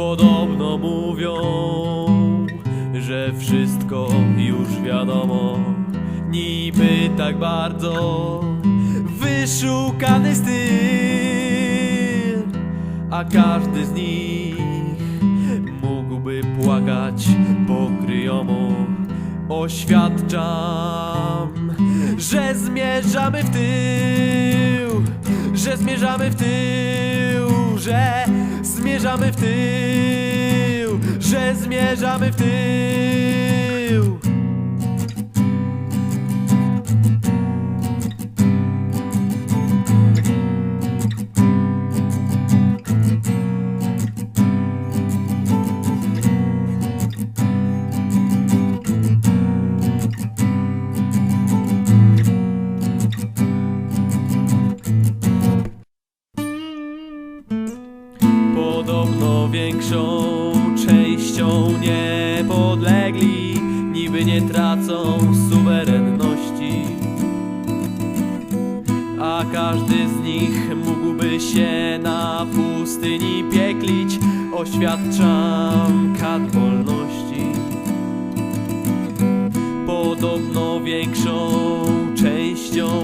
Podobno mówią że wszystko już wiadomo. Niby tak bardzo wyszukany styl, a każdy z nich mógłby płakać pokryjomu. Oświadczam, że zmierzamy w tył, że zmierzamy w tył, że zmierzamy w tył, że zmierzamy w tył. Podobno większą nie tracą suwerenności. A każdy z nich mógłby się na pustyni pieklić. Oświadczam kat wolności. Podobno większą częścią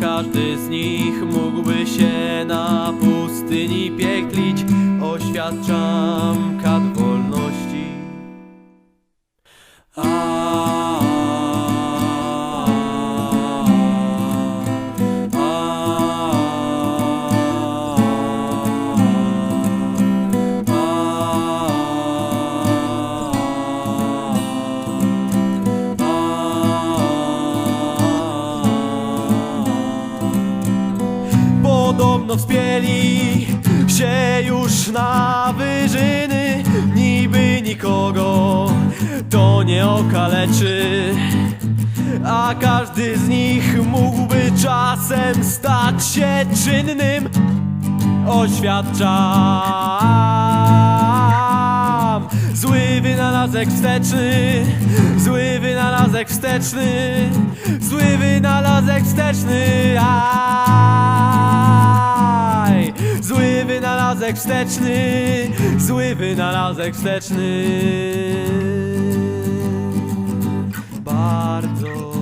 każdy z nich mógłby się na pustyni pieklić. Oświadczam kat Podobno się już na wyżyny Niby nikogo to nie okaleczy A każdy z nich mógłby czasem stać się czynnym Oświadczam Zły wynalazek wsteczny Zły wynalazek wsteczny Zły wynalazek wsteczny Aj! Wynalazek wsteczny Zły wynalazek wsteczny. Bardzo